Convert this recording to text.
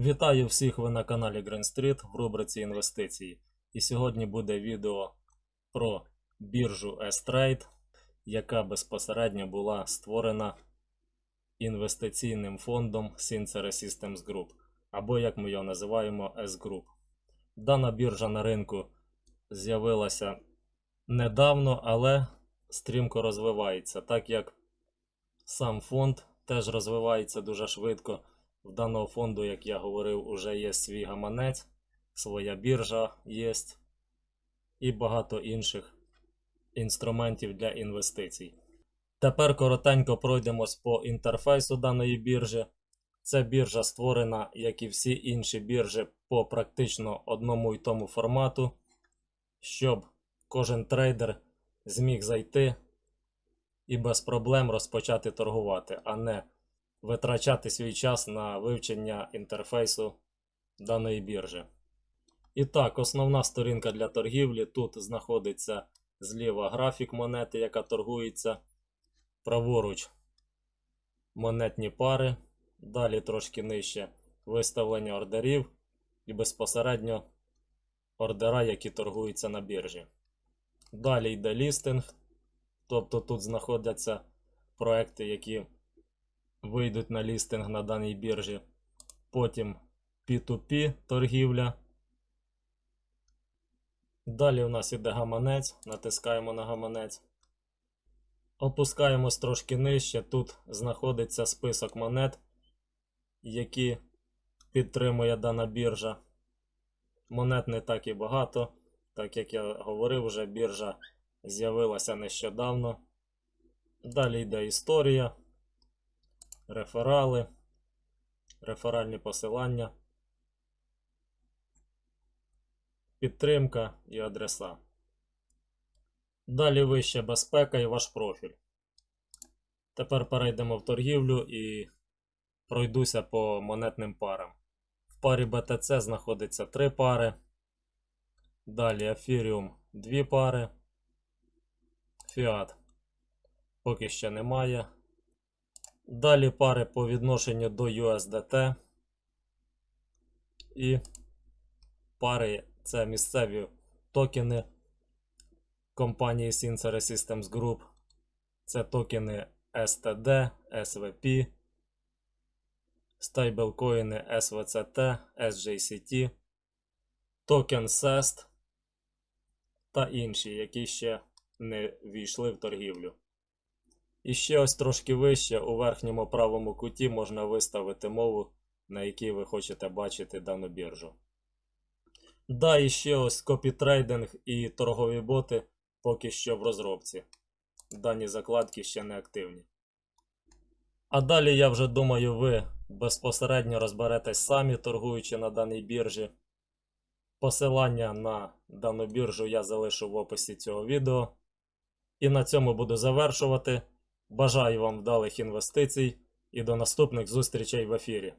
Вітаю всіх ви на каналі Green Street в рубриці інвестиції. І сьогодні буде відео про біржу S-Trade, яка безпосередньо була створена інвестиційним фондом Sincere Systems Group, або як ми його називаємо S-Group. Дана біржа на ринку з'явилася недавно, але стрімко розвивається, так як сам фонд теж розвивається дуже швидко. В даного фонду, як я говорив, уже є свій гаманець, своя біржа є і багато інших інструментів для інвестицій. Тепер коротенько пройдемось по інтерфейсу даної біржі. Ця біржа створена, як і всі інші біржі, по практично одному й тому формату, щоб кожен трейдер зміг зайти і без проблем розпочати торгувати, а не витрачати свій час на вивчення інтерфейсу даної біржі. І так, основна сторінка для торгівлі. Тут знаходиться зліва графік монети, яка торгується. Праворуч монетні пари. Далі трошки нижче виставлення ордерів і безпосередньо ордера, які торгуються на біржі. Далі йде лістинг, тобто тут знаходяться проекти, які вийдуть на лістинг на даній біржі. Потім P2P торгівля. Далі у нас іде гаманець, натискаємо на гаманець. Опускаємось трошки нижче. Тут знаходиться список монет, які підтримує дана біржа. Монет не так і багато, так як я говорив, вже біржа з'явилася нещодавно. Далі йде історія реферали, реферальні посилання, підтримка і адреса. Далі вище безпека і ваш профіль. Тепер перейдемо в торгівлю і пройдуся по монетним парам. В парі BTC знаходиться 3 пари. Далі Ethereum 2 пари. Fiat поки ще немає. Далі пари по відношенню до USDT. І пари це місцеві токени компанії Sincere Systems Group. Це токени STD, SVP, стейблкоїни SVCT, SJCT, токен SEST та інші, які ще не війшли в торгівлю. І ще ось трошки вище у верхньому правому куті можна виставити мову, на якій ви хочете бачити дану біржу. Да, і ще ось копітрейдинг і торгові боти поки що в розробці. Дані закладки ще не активні. А далі я вже думаю, ви безпосередньо розберетесь самі, торгуючи на даній біржі. Посилання на дану біржу я залишу в описі цього відео. І на цьому буду завершувати. Бажаю вам вдалих інвестицій і до наступних зустрічей в ефірі.